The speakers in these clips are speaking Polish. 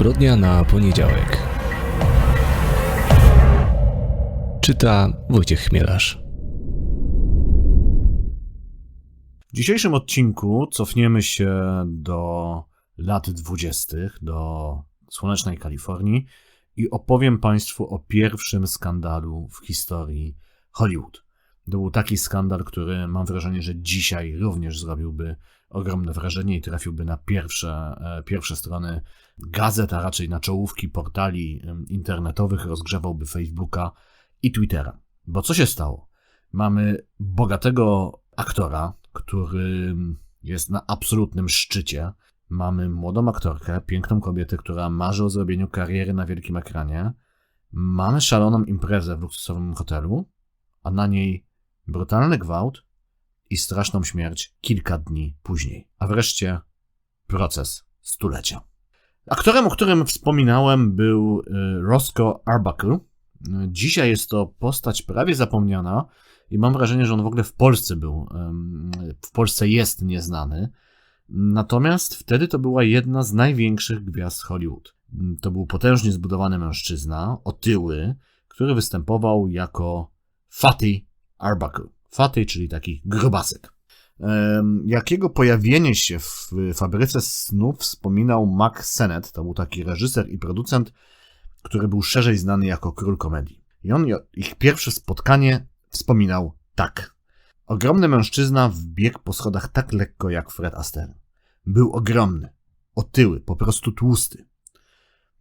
Zbrodnia na poniedziałek. Czyta Wojciech Chmielarz. W dzisiejszym odcinku cofniemy się do lat dwudziestych, do słonecznej Kalifornii i opowiem Państwu o pierwszym skandalu w historii Hollywood. To był taki skandal, który mam wrażenie, że dzisiaj również zrobiłby ogromne wrażenie i trafiłby na pierwsze, e, pierwsze strony gazet, a raczej na czołówki portali internetowych, rozgrzewałby Facebooka i Twittera. Bo co się stało? Mamy bogatego aktora, który jest na absolutnym szczycie. Mamy młodą aktorkę, piękną kobietę, która marzy o zrobieniu kariery na wielkim ekranie. Mamy szaloną imprezę w luksusowym hotelu, a na niej brutalny gwałt i straszną śmierć kilka dni później. A wreszcie proces stulecia. Aktorem, o którym wspominałem, był y, Roscoe Arbuckle. Dzisiaj jest to postać prawie zapomniana i mam wrażenie, że on w ogóle w Polsce był, w Polsce jest nieznany. Natomiast wtedy to była jedna z największych gwiazd Hollywood. To był potężnie zbudowany mężczyzna, otyły, który występował jako Fatty Arbuckle. Fatty, czyli taki grubasek. Jakiego pojawienie się w fabryce snów wspominał Mac Sennett, to był taki reżyser i producent, który był szerzej znany jako król komedii. I on ich pierwsze spotkanie wspominał tak. Ogromny mężczyzna wbiegł po schodach tak lekko jak Fred Astaire. Był ogromny, otyły, po prostu tłusty.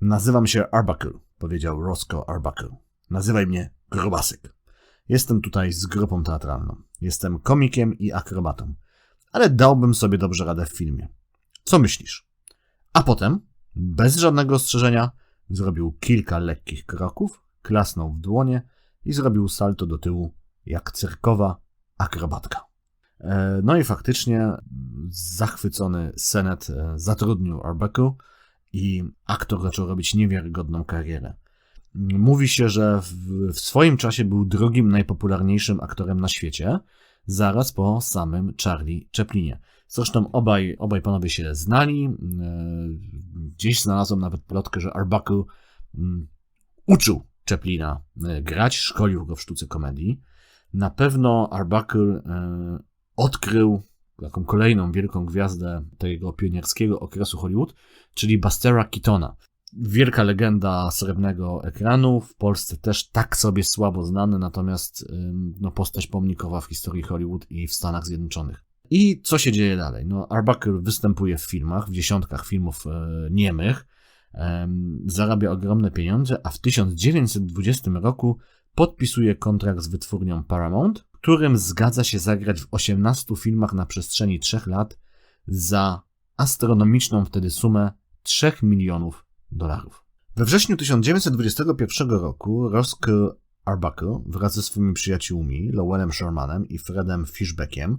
Nazywam się Arbuckle, powiedział Roscoe Arbuckle. Nazywaj mnie Grubasek. Jestem tutaj z grupą teatralną. Jestem komikiem i akrobatą. Ale dałbym sobie dobrze radę w filmie. Co myślisz? A potem, bez żadnego ostrzeżenia, zrobił kilka lekkich kroków, klasnął w dłonie i zrobił salto do tyłu, jak cyrkowa akrobatka. E, no i faktycznie zachwycony Senet e, zatrudnił Arbeku i aktor zaczął robić niewiarygodną karierę. Mówi się, że w, swoim czasie był drugim najpopularniejszym aktorem na świecie, zaraz po samym Charlie Chaplinie. Zresztą obaj, obaj panowie się znali. E, gdzieś znalazłem nawet plotkę, że Arbuckle mm, uczył Chaplina e, grać, szkolił go w sztuce komedii. Na pewno Arbuckle e, odkrył taką kolejną wielką gwiazdę tego pionierskiego okresu Hollywood, czyli Bustera Keatona wielka legenda srebrnego ekranu, w Polsce też tak sobie słabo znany, natomiast no, postać pomnikowa w historii Hollywood i w Stanach Zjednoczonych. I co się dzieje dalej? No, Arbuckle występuje w filmach, w dziesiątkach filmów e, niemych, e, zarabia ogromne pieniądze, a w 1920 roku podpisuje kontrakt z wytwórnią Paramount, którym zgadza się zagrać w 18 filmach na przestrzeni 3 lat za astronomiczną wtedy sumę 3 milionów dolarów. We wrześniu 1921 roku Roscoe Arbuckle wraz ze swoimi przyjaciółmi Lowellem Shermanem i Fredem Fishbeckiem,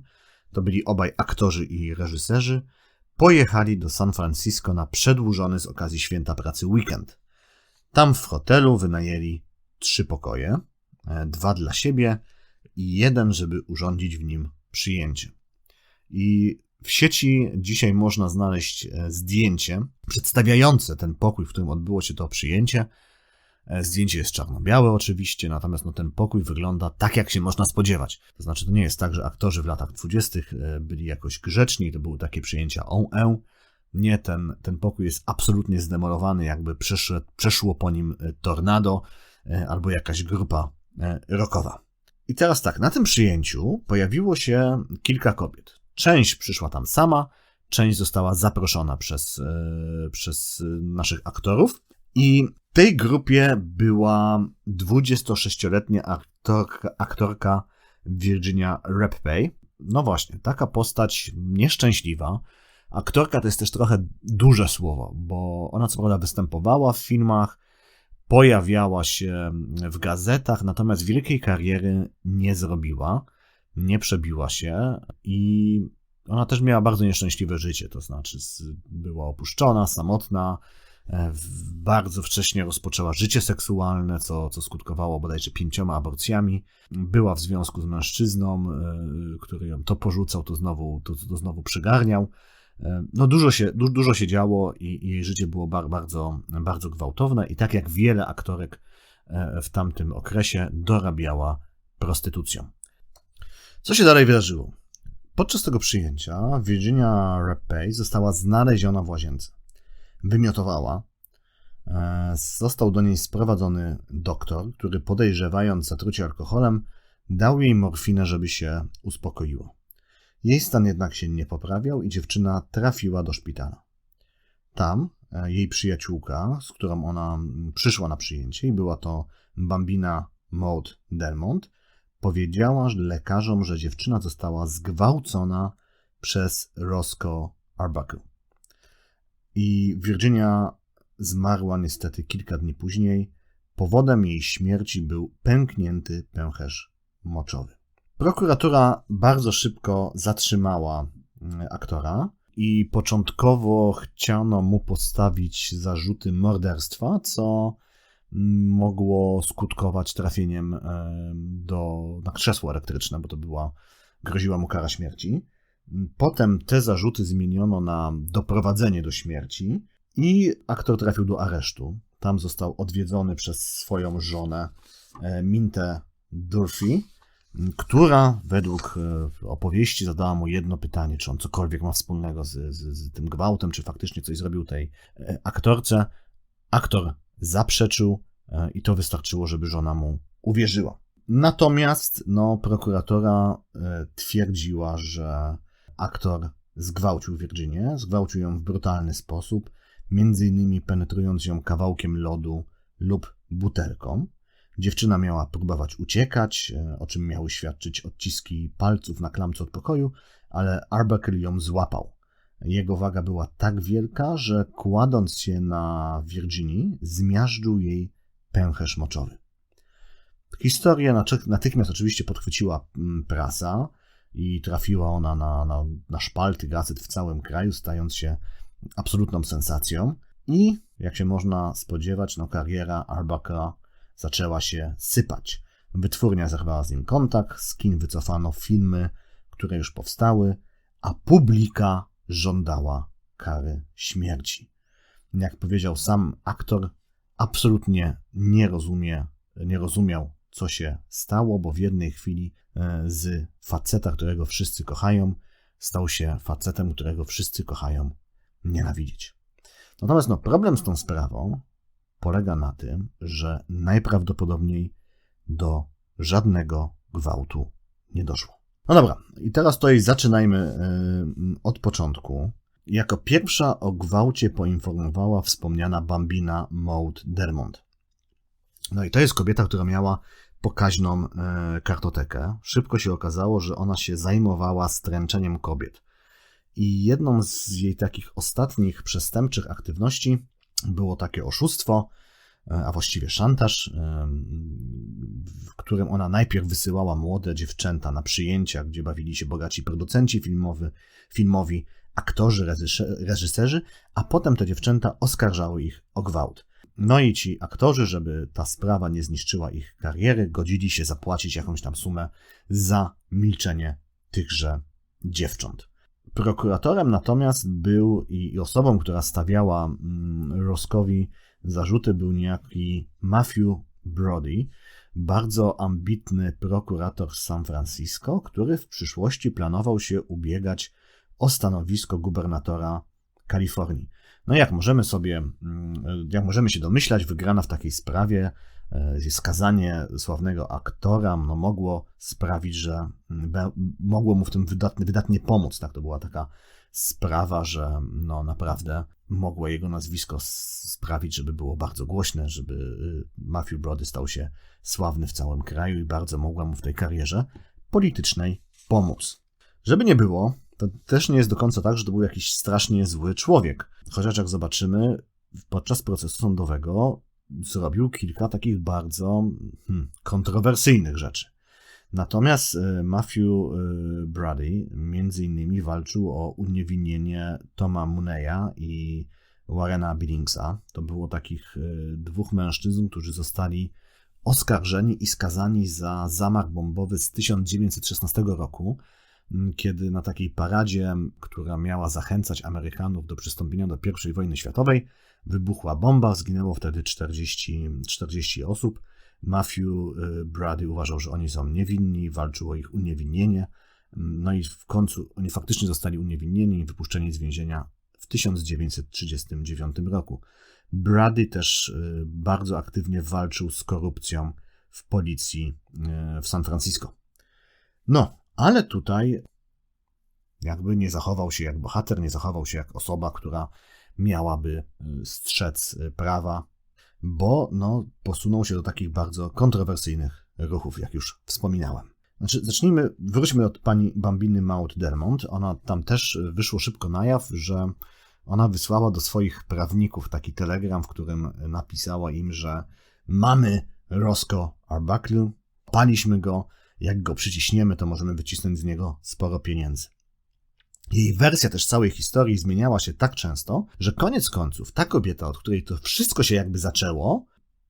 to byli obaj aktorzy i reżyserzy, pojechali do San Francisco na przedłużony z okazji święta pracy weekend. Tam w hotelu wynajęli trzy pokoje, e, dwa dla siebie i jeden, żeby urządzić w nim przyjęcie. I w sieci dzisiaj można znaleźć e, zdjęcie przedstawiające ten pokój, w którym odbyło się to przyjęcie. E, zdjęcie jest czarno-białe oczywiście, natomiast no, ten pokój wygląda tak, jak się można spodziewać. To znaczy, to nie jest tak, że aktorzy w latach dwudziestych e, byli jakoś grzeczni, to były takie przyjęcia on Nie, ten, ten pokój jest absolutnie zdemolowany, jakby przeszło, przeszło po nim tornado albo jakaś grupa rockowa. I teraz tak, na tym przyjęciu pojawiło się kilka kobiet. Część przyszła tam sama, część została zaproszona przez, e, przez naszych aktorów. I w tej grupie była 26-letnia aktorka, aktorka Virginia Rappay. No właśnie, taka postać nieszczęśliwa. Aktorka to jest też trochę duże słowo, bo ona co prawda występowała w filmach, pojawiała się w gazetach, natomiast wielkiej kariery nie zrobiła nie przebiła się i ona też miała bardzo nieszczęśliwe życie, to znaczy była opuszczona, samotna, e, bardzo wcześnie rozpoczęła życie seksualne, co, co skutkowało bodajże pięcioma aborcjami. Była w związku z mężczyzną, e, który ją to porzucał, to znowu, to, to znowu przygarniał. E, No dużo się, du, dużo się działo i, i jej życie było bar, bardzo, bardzo gwałtowne i tak jak wiele aktorek w tamtym okresie dorabiała prostytucją. Co się dalej wydarzyło? Podczas tego przyjęcia Virginia Rappey została znaleziona w łazience. Wymiotowała. E, Został do niej sprowadzony doktor, który podejrzewając zatrucie alkoholem, dał jej morfinę, żeby się uspokoiło. Jej stan jednak się nie poprawiał i dziewczyna trafiła do szpitala. Tam e, jej przyjaciółka, z którą ona przyszła na przyjęcie, i była to Bambina Maud Delmont, powiedziała lekarzom, że dziewczyna została zgwałcona przez Roscoe Arbuckle. I Virginia zmarła niestety kilka dni później. Powodem jej śmierci był pęknięty pęcherz moczowy. Prokuratura bardzo szybko zatrzymała mm, aktora i początkowo chciano mu postawić zarzuty morderstwa, co mogło skutkować trafieniem em, do, na krzesło elektryczne, bo to była, groziła mu kara śmierci. Potem te zarzuty zmieniono na doprowadzenie do śmierci i aktor trafił do aresztu. Tam został odwiedzony przez swoją żonę e, Mintę Durfee, która według e, opowieści zadała mu jedno pytanie, czy on cokolwiek ma wspólnego z, z, z tym gwałtem, czy faktycznie coś zrobił tej e, aktorce. Aktor zaprzeczył e, i to wystarczyło, żeby żona mu uwierzyła. Natomiast no, prokuratora e, twierdziła, że aktor zgwałcił Virginię, zgwałcił ją w brutalny sposób, między innymi penetrując ją kawałkiem lodu lub butelką. Dziewczyna miała próbować uciekać, e, o czym miały świadczyć odciski palców na klamce od pokoju, ale Arbuckle ją złapał. Jego waga była tak wielka, że kładąc się na Virginii, zmiażdżył jej pęcherz moczowy. Historię naczy- natychmiast oczywiście podchwyciła mm, prasa i trafiła ona na, na, na szpalty gazet w całym kraju, stając się absolutną sensacją. I, jak się można spodziewać, no, kariera Arbuckle'a zaczęła się sypać. Wytwórnia zerwała z nim kontakt, z kin wycofano filmy, które już powstały, a publika żądała kary śmierci. Jak powiedział sam aktor, absolutnie nie rozumie, nie rozumiał, co się stało, bo w jednej chwili e, z faceta, którego wszyscy kochają, stał się facetem, którego wszyscy kochają nienawidzieć. Natomiast no, problem z tą sprawą polega na tym, że najprawdopodobniej do żadnego gwałtu nie doszło. No dobra, i teraz tutaj zaczynajmy y, od początku. Jako pierwsza o gwałcie poinformowała wspomniana Bambina Maud Dermont. No i to jest kobieta, która miała pokaźną e, kartotekę. Szybko się okazało, że ona się zajmowała stręczeniem kobiet. I jedną z jej takich ostatnich przestępczych aktywności było takie oszustwo, e, a właściwie szantaż, e, w którym ona najpierw wysyłała młode dziewczęta na przyjęcia, gdzie bawili się bogaci producenci filmowy, filmowi, aktorzy, reżyser- reżyserzy, a potem te dziewczęta oskarżały ich o gwałt. No i ci aktorzy, żeby ta sprawa nie zniszczyła ich kariery, godzili się zapłacić jakąś tam sumę za milczenie tychże dziewcząt. Prokuratorem natomiast był i i osobą, która stawiała mm, Roskowi zarzuty, był niejaki Matthew Brody, bardzo ambitny prokurator z San Francisco, który w przyszłości planował się ubiegać o stanowisko gubernatora Kalifornii. No jak możemy sobie, mm, jak możemy się domyślać, wygrana w takiej sprawie, e, skazanie sławnego aktora no, mogło sprawić, że mm, be- mogło mu w tym wydatnie, wydatnie pomóc. Tak, to była taka sprawa, że no, naprawdę mogło jego nazwisko sprawić, żeby było bardzo głośne, żeby y, Matthew Brody stał się sławny w całym kraju i bardzo mogła mu w tej karierze politycznej pomóc. Żeby nie było, to też nie jest do końca tak, że to był jakiś strasznie zły człowiek. Chociaż jak zobaczymy, podczas procesu sądowego zrobił kilka takich bardzo hmm, kontrowersyjnych rzeczy. Natomiast e, Matthew e, Brady między innymi walczył o uniewinnienie Toma Muneya i Warrena Billingsa. To było takich e, dwóch mężczyzn, którzy zostali oskarżeni i skazani za zamach bombowy z 1916 roku. kiedy na takiej paradzie, która miała zachęcać Amerykanów do przystąpienia do I wojny światowej, wybuchła bomba, zginęło wtedy 40, 40 osób. Matthew y, Brady uważał, że oni są niewinni, walczył o ich uniewinnienie. No i w końcu oni faktycznie zostali uniewinnieni i wypuszczeni z więzienia w 1939 roku. Brady też y, bardzo aktywnie walczył z korupcją w policji y, w San Francisco. No, ale tutaj jakby nie zachował się jak bohater, nie zachował się jak osoba, która miałaby strzec prawa, bo no, posunął się do takich bardzo kontrowersyjnych ruchów, jak już wspominałem. Znaczy, zacznijmy, wróćmy od pani Bambiny Maud Dermont. Ona tam też wyszło szybko na jaw, że ona wysłała do swoich prawników taki telegram, w którym napisała im, że mamy Roscoe Arbuckle, paliśmy go, jak go przyciśniemy, to możemy wycisnąć z niego sporo pieniędzy. Jej wersja też całej historii zmieniała się tak często, że koniec końców ta kobieta, od której to wszystko się jakby zaczęło,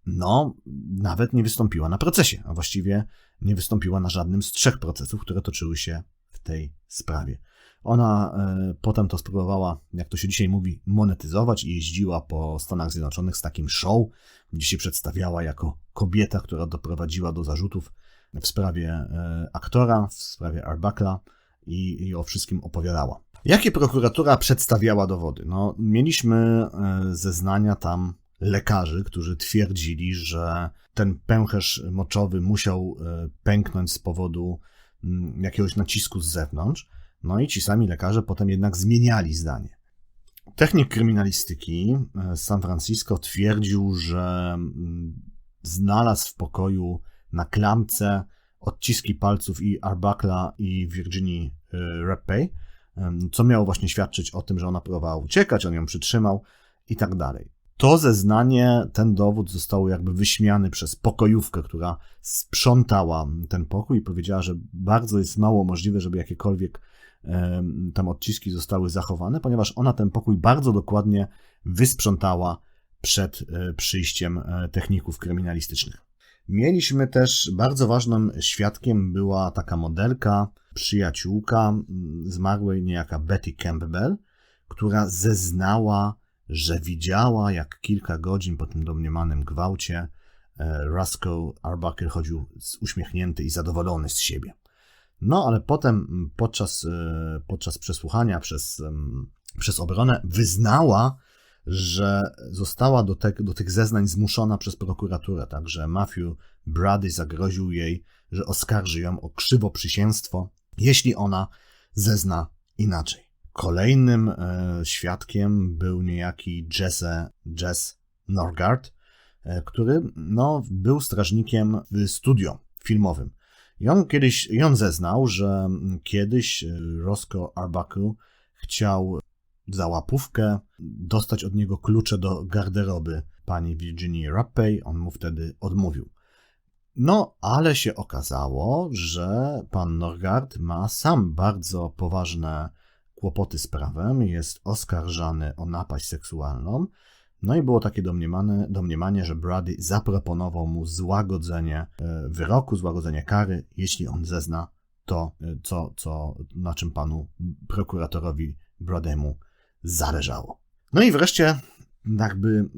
no, nawet nie wystąpiła na procesie, a właściwie nie wystąpiła na żadnym z trzech procesów, które toczyły się w tej sprawie. Ona e, potem to spróbowała, jak to się dzisiaj mówi, monetyzować i jeździła po Stanach Zjednoczonych z takim show, gdzie się przedstawiała jako kobieta, która doprowadziła do zarzutów w sprawie e, aktora, w sprawie Arbuckla i, i o wszystkim opowiadała. Jakie prokuratura przedstawiała dowody? No, mieliśmy e, zeznania tam lekarzy, którzy twierdzili, że ten pęcherz moczowy musiał e, pęknąć z powodu mm, jakiegoś nacisku z zewnątrz. No i ci sami lekarze potem jednak zmieniali zdanie. Technik kryminalistyki e, z San Francisco twierdził, że mm, znalazł w pokoju na klamce odciski palców i Arbuckla i Virginii e, Rappey, em, co miało właśnie świadczyć o tym, że ona próbowała uciekać, on ją przytrzymał i tak dalej. To zeznanie, ten dowód został jakby wyśmiany przez pokojówkę, która sprzątała ten pokój i powiedziała, że bardzo jest mało możliwe, żeby jakiekolwiek tam odciski zostały zachowane, ponieważ ona ten pokój bardzo dokładnie wysprzątała przed e, przyjściem e, techników kryminalistycznych. Mieliśmy też bardzo ważnym świadkiem była taka modelka, przyjaciółka zmarłej niejaka Betty Campbell, która zeznała, że widziała, jak kilka godzin po tym domniemanym gwałcie e, Roscoe Arbuckle chodził uśmiechnięty i zadowolony z siebie. No, ale potem podczas, e, podczas przesłuchania przez, przez obronę wyznała, że została do, te, do tych zeznań zmuszona przez prokuraturę, także Matthew Brady zagroził jej, że oskarży ją o krzywoprzysięstwo, jeśli ona zezna inaczej. Kolejnym e, świadkiem był niejaki Jesse, Jess Norgard, e, który no, był strażnikiem w studio filmowym. I on kiedyś, i on zeznał, że kiedyś e, Roscoe Arbuckle chciał za łapówkę dostać od niego klucze do garderoby pani Virginii Rappey. On mu wtedy odmówił. No, ale się okazało, że pan Norgard ma sam bardzo poważne kłopoty z prawem, jest oskarżany o napaść seksualną. No i było takie domniemane, domniemanie, że Brady zaproponował mu złagodzenie e, wyroku, złagodzenie kary, jeśli on zezna to, e, co, co, na czym panu prokuratorowi Brademu zależało. No i wreszcie, jakby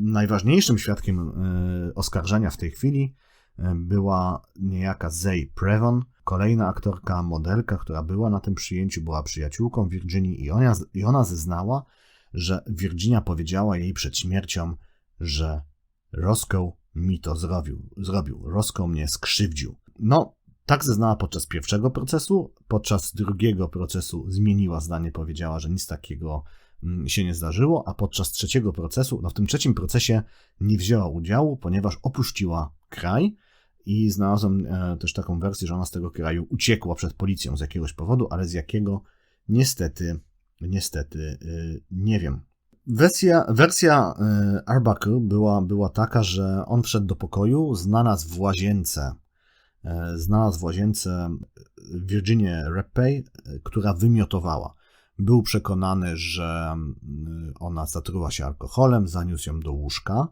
najważniejszym świadkiem e, oskarżenia w tej chwili e, była niejaka Zay Prevon, kolejna aktorka, modelka, która była na tym przyjęciu, była przyjaciółką Virginii i ona, i ona zeznała, że Virginia powiedziała jej przed śmiercią, że Roscoe mi to zrobił, zrobił. Roscoe mnie skrzywdził. No, tak zeznała podczas pierwszego procesu. Podczas drugiego procesu zmieniła zdanie, powiedziała, że nic takiego mm, się nie zdarzyło, a podczas trzeciego procesu, no w tym trzecim procesie nie wzięła udziału, ponieważ opuściła kraj i znalazłem e, też taką wersję, że ona z tego kraju uciekła przed policją z jakiegoś powodu, ale z jakiego niestety, niestety y, nie wiem. Wersja, wersja y, Arbuckle była, była taka, że on wszedł do pokoju, znalazł w łazience e, znalazł w łazience Virginię Rappey, e, która wymiotowała. Był przekonany, że mm, ona zatruła się alkoholem, zaniósł ją do łóżka.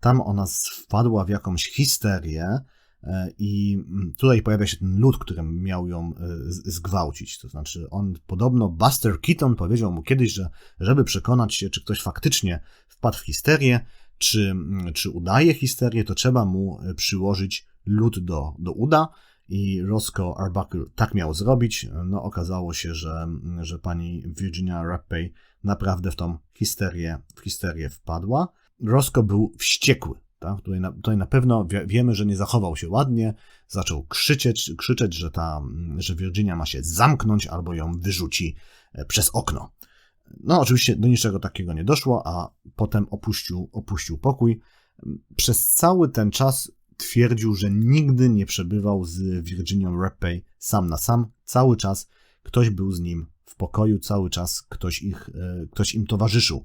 Tam ona wpadła w jakąś histerię, E, I mm, tutaj pojawia się ten lud, który miał ją e, zgwałcić. To znaczy, on podobno, Buster Keaton powiedział mu kiedyś, że żeby przekonać się, czy ktoś faktycznie wpadł w histerię, czy, mm, czy udaje histerię, to trzeba mu e, przyłożyć lód do, do uda. I Roscoe Arbuckle tak miał zrobić. No, okazało się, że, że pani Virginia Rappey naprawdę w tą histerię, w histerię wpadła. Roscoe był wściekły. Tak? Tutaj, na, tutaj na pewno wie, wiemy, że nie zachował się ładnie. Zaczął krzyczeć, krzyczeć że, ta, że Virginia ma się zamknąć albo ją wyrzuci e, przez okno. No, oczywiście do niczego takiego nie doszło, a potem opuścił, opuścił pokój. Przez cały ten czas twierdził, że nigdy nie przebywał z Virginią Rappey sam na sam. Cały czas ktoś był z nim w pokoju, cały czas ktoś, ich, e, ktoś im towarzyszył.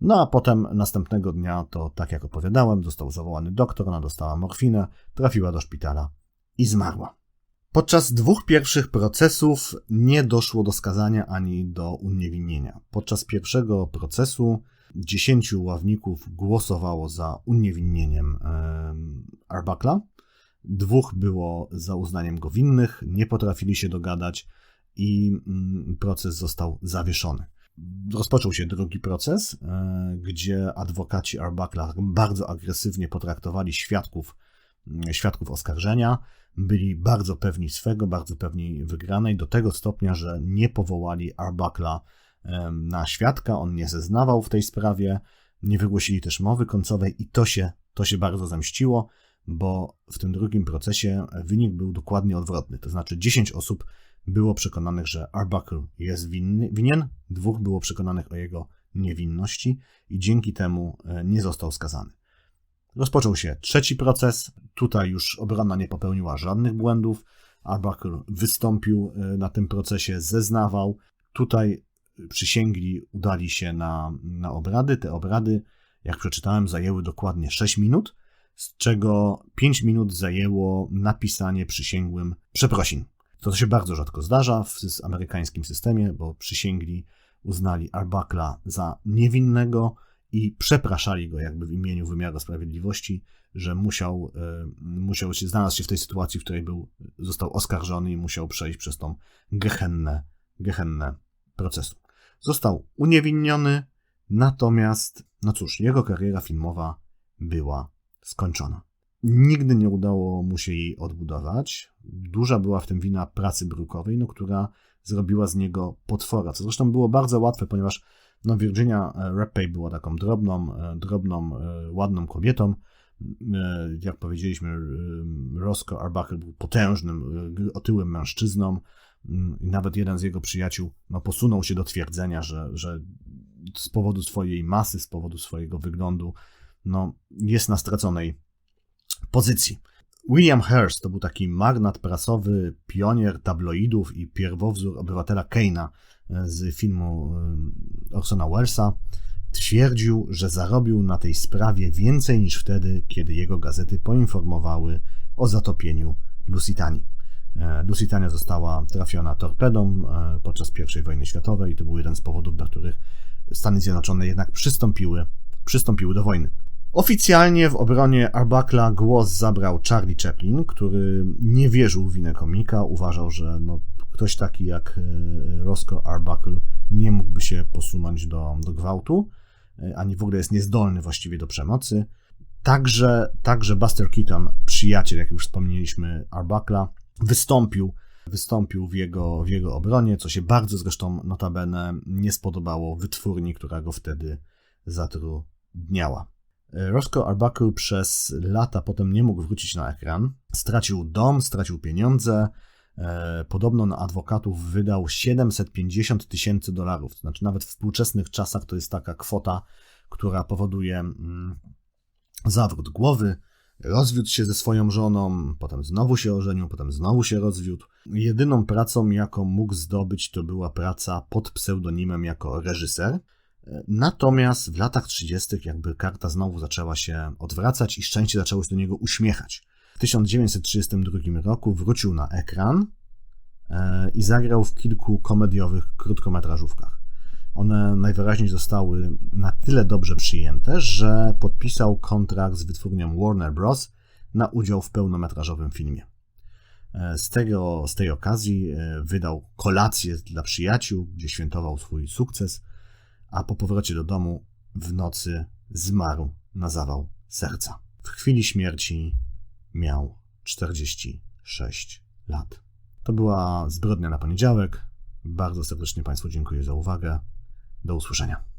No a potem następnego dnia, to tak jak opowiadałem, został zawołany doktor, ona dostała morfinę, trafiła do szpitala i zmarła. Podczas dwóch pierwszych procesów nie doszło do skazania ani do uniewinnienia. Podczas pierwszego procesu dziesięciu ławników głosowało za uniewinnieniem Arbuckla. Dwóch było za uznaniem go winnych, nie potrafili się dogadać i mm, proces został zawieszony. Rozpoczął się drugi proces, e, gdzie adwokaci Arbuckla bardzo agresywnie potraktowali świadków, mm, świadków oskarżenia. Byli bardzo pewni swego, bardzo pewni wygranej, do tego stopnia, że nie powołali Arbuckla na świadka, on nie zeznawał w tej sprawie, nie wygłosili też mowy końcowej i to się, to się bardzo zemściło, bo w tym drugim procesie wynik był dokładnie odwrotny. To znaczy 10 osób było przekonanych, że Arbuckle jest winny, winien, dwóch było przekonanych o jego niewinności i dzięki temu e, nie został skazany. Rozpoczął się trzeci proces. Tutaj już obrona nie popełniła żadnych błędów. Arbuckle wystąpił e, na tym procesie, zeznawał. Tutaj przysięgli udali się na, na obrady. Te obrady, jak przeczytałem, zajęły dokładnie 6 minut, z czego 5 minut zajęło napisanie przysięgłym przeprosin. To się bardzo rzadko zdarza w amerykańskim systemie, bo przysięgli uznali Arbuckla za niewinnego i przepraszali go jakby w imieniu wymiaru sprawiedliwości, że musiał, e, musiał się znaleźć się w tej sytuacji, w której był, został oskarżony i musiał przejść przez tą gehennę, gehennę procesu. Został uniewinniony, natomiast, no cóż, jego kariera filmowa była skończona. Nigdy nie udało mu się jej odbudować. Duża była w tym wina pracy brukowej, no, która zrobiła z niego potwora, co zresztą było bardzo łatwe, ponieważ no, Virginia Rappey była taką drobną, drobną, ładną kobietą. Jak powiedzieliśmy, Roscoe Arbuckle był potężnym, otyłym mężczyzną. I nawet jeden z jego przyjaciół no, posunął się do twierdzenia, że, że z powodu swojej masy, z powodu swojego wyglądu, no, jest na straconej pozycji. William Hearst to był taki magnat prasowy, pionier tabloidów i pierwowzór obywatela Keina z filmu Orsona Wellesa. Twierdził, że zarobił na tej sprawie więcej niż wtedy, kiedy jego gazety poinformowały o zatopieniu Lusitanii. Lusitania została trafiona torpedą podczas I wojny światowej i to był jeden z powodów, dla których Stany Zjednoczone jednak przystąpiły, przystąpiły do wojny. Oficjalnie w obronie Arbuckla głos zabrał Charlie Chaplin, który nie wierzył w winę komika, uważał, że no, ktoś taki jak Roscoe Arbuckle nie mógłby się posunąć do, do gwałtu, ani w ogóle jest niezdolny właściwie do przemocy. Także, także Buster Keaton, przyjaciel, jak już wspomnieliśmy, Arbuckla, wystąpił, wystąpił w jego, w jego obronie, co się bardzo zresztą notabene nie spodobało wytwórni, która go wtedy zatrudniała. Roscoe Arbuckle przez lata potem nie mógł wrócić na ekran. Stracił dom, stracił pieniądze. Podobno na adwokatów wydał 750 tysięcy dolarów. Znaczy, nawet w współczesnych czasach to jest taka kwota, która powoduje mm, zawrót głowy. Rozwiódł się ze swoją żoną, potem znowu się ożenił, potem znowu się rozwiódł. Jedyną pracą, jaką mógł zdobyć, to była praca pod pseudonimem jako reżyser. Natomiast w latach 30., jakby karta znowu zaczęła się odwracać i szczęście zaczęło się do niego uśmiechać. W 1932 roku wrócił na ekran i zagrał w kilku komediowych krótkometrażówkach. One najwyraźniej zostały na tyle dobrze przyjęte, że podpisał kontrakt z wytwórnią Warner Bros. na udział w pełnometrażowym filmie. E, Z, tego, z tej okazji e, wydał kolację dla przyjaciół, gdzie świętował swój sukces, a po powrocie do domu w nocy zmarł na zawał serca. W chwili śmierci miał 46 lat. To była zbrodnia na poniedziałek. Bardzo serdecznie Państwu dziękuję za uwagę. Do usłyszenia.